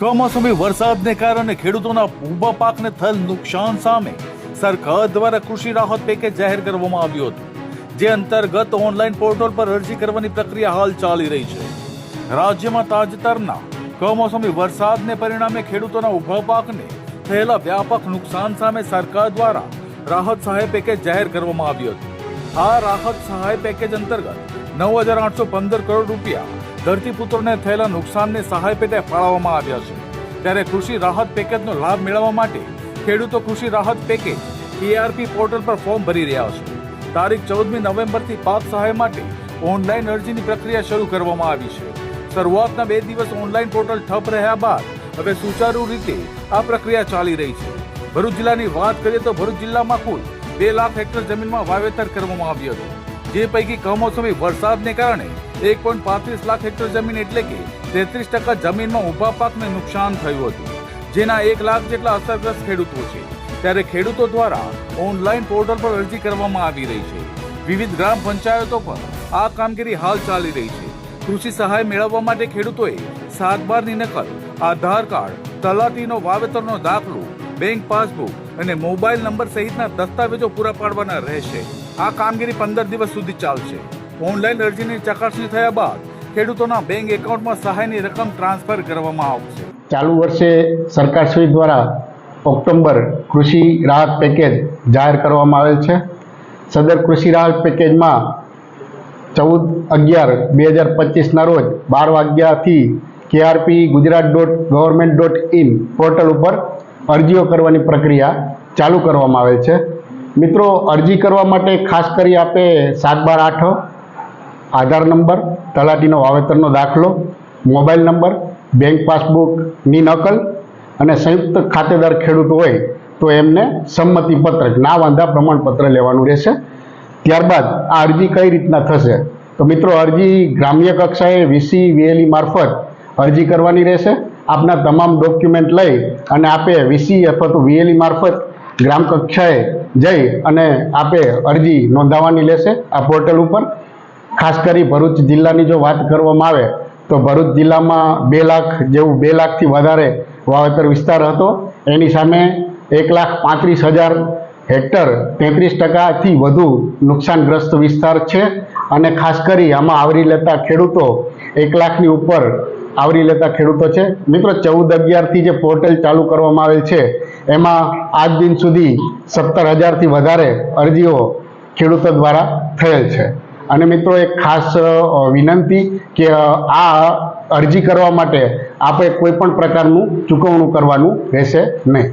કમોસમી વરસાદને કારણે ખેડૂતોના ઊભા પાકને થયેલ નુકસાન સામે સરકાર દ્વારા કૃષિ રાહત પેકેજ જાહેર કરવામાં આવ્યું હતું, જે અંતર્ગત ઓનલાઈન પોર્ટલ પર અરજી કરવાની પ્રક્રિયા હાલ ચાલી રહી છે. રાજ્યમાં તાજેતરના કમોસમી વરસાદને પરિણામે ખેડૂતોના ઊભા પાકને થયેલા વ્યાપક નુકસાન સામે સરકાર દ્વારા રાહત સહાય પેકેજ જાહેર કરવામાં આવ્યું હતું. આ રાહત સહાય પેકેજ અંતર્ગત નવ હજાર આઠસો પંદર કરોડ રૂપિયા ધરતીપુત્રોને થયેલા નુકસાનને સહાય પેટે ફાળવવામાં આવ્યા છે. ત્યારે કૃષિ રાહત પેકેજનો લાભ મેળવવા માટે ખેડૂતો કૃષિ રાહત પેકેજ કેઆરપી પોર્ટલ પર ફોર્મ ભરી રહ્યા છે. તારીખ ચૌદમી નવેમ્બરથી પાક સહાય માટે ઓનલાઈન અરજીની પ્રક્રિયા શરૂ કરવામાં આવી છે. શરૂઆતના બે દિવસ ઓનલાઈન પોર્ટલ ઠપ રહ્યા બાદ હવે સુચારુ રીતે આ પ્રક્રિયા ચાલી રહી છે. ભરૂચ જિલ્લાની વાત કરીએ તો ભરૂચ જિલ્લામાં કુલ બે લાખ હેક્ટર જમીનમાં વાવેતર કરવામાં આવ્યું હતું. જે પૈકી કમોસમી વરસાદને કારણે એક પોઈન્ટ પાંત્રીસ લાખ હેક્ટર જમીન એટલે કે તેત્રીસ ટકા જમીનમાં ઊભા પાકને નુકસાન થયું હતું, જેના એક લાખ જેટલા અસરગ્રસ્ત ખેડૂતો છે. ત્યારે ખેડૂતો દ્વારા ઓનલાઈન પોર્ટલ પર અરજી કરવામાં આવી રહી છે. વિવિધ ગ્રામ પંચાયતો પર આ કામગીરી હાલ ચાલી રહી છે. કૃષિ સહાય મેળવવા માટે ખેડૂતોએ સાતબારની નકલ, આધાર કાર્ડ, તલાટીનો વાવેતરનો દાખલો, બેંક પાસબુક અને મોબાઈલ નંબર સહિતના દસ્તાવેજો પૂરા પાડવાના રહેશે. આ કામગીરી પંદર દિવસ સુધી ચાલશે. ઓનલાઈન અરજીની ચકાસણી થયા બાદ ખેડૂતોના બેંક એકાઉન્ટમાં સહાયની રકમ ટ્રાન્સફર કરવામાં આવશે. ચાલુ વર્ષે સરકારશ્રી દ્વારા ઓક્ટોબર કૃષિ રાહત પેકેજ જાહેર કરવામાં આવેલ છે. સદર કૃષિ રાહત પેકેજમાં ચૌદ અગિયાર બે હજાર પચીસના રોજ બાર વાગ્યાથી KRP Gujarat dot government dot in portal ઉપર અરજીઓ કરવાની પ્રક્રિયા ચાલુ કરવામાં આવેલ છે. મિત્રો, અરજી કરવા માટે ખાસ કરી આપે સાત બાર આઠ, આધાર નંબર, તલાટીનો વાવેતરનો દાખલો, મોબાઈલ નંબર, બેંક પાસબુકની નકલ અને સંયુક્ત ખાતેદાર ખેડૂત હોય તો એમને સંમતિ પત્રક ના વાંધા પ્રમાણપત્ર લેવાનું રહેશે. ત્યારબાદ આ અરજી કઈ રીતના થશે? તો મિત્રો, અરજી ગ્રામ્ય કક્ષાએ વીસી વીએલઈ મારફત અરજી કરવાની રહેશે. આપના તમામ ડોક્યુમેન્ટ લઈ અને આપે વીસી અથવા તો વીએલઈ મારફત ગ્રામ કક્ષાએ જઈ અને આપે અરજી નોંધાવવાની લેશે આ પોર્ટલ ઉપર. ખાસ કરી ભરૂચ જિલ્લાની જો વાત કરવામાં આવે, તો ભરૂચ જિલ્લામાં બે લાખ જેવું બે લાખથી વધારે વાવેતર વિસ્તાર હતો. એની સામે એક લાખ પાંત્રીસ હજાર હેક્ટર તેત્રીસ ટકાથી વધુ નુકસાનગ્રસ્ત વિસ્તાર છે. અને ખાસ કરી આમાં આવરી લેતા ખેડૂતો એક લાખની ઉપર આવરી લેતા ખેડૂતો છે. મિત્રો, ચૌદ અગિયારથી જે પોર્ટલ ચાલુ કરવામાં આવેલ છે એમાં આજ દિન સુધી સત્તર હજારથી વધારે અરજીઓ ખેડૂતો દ્વારા થયેલ છે. અને મિત્રો એક ખાસ વિનંતી કે આ અરજી કરવા માટે આપણે કોઈ પણ પ્રકારનું ચૂકવણું કરવાનું રહેશે નહીં.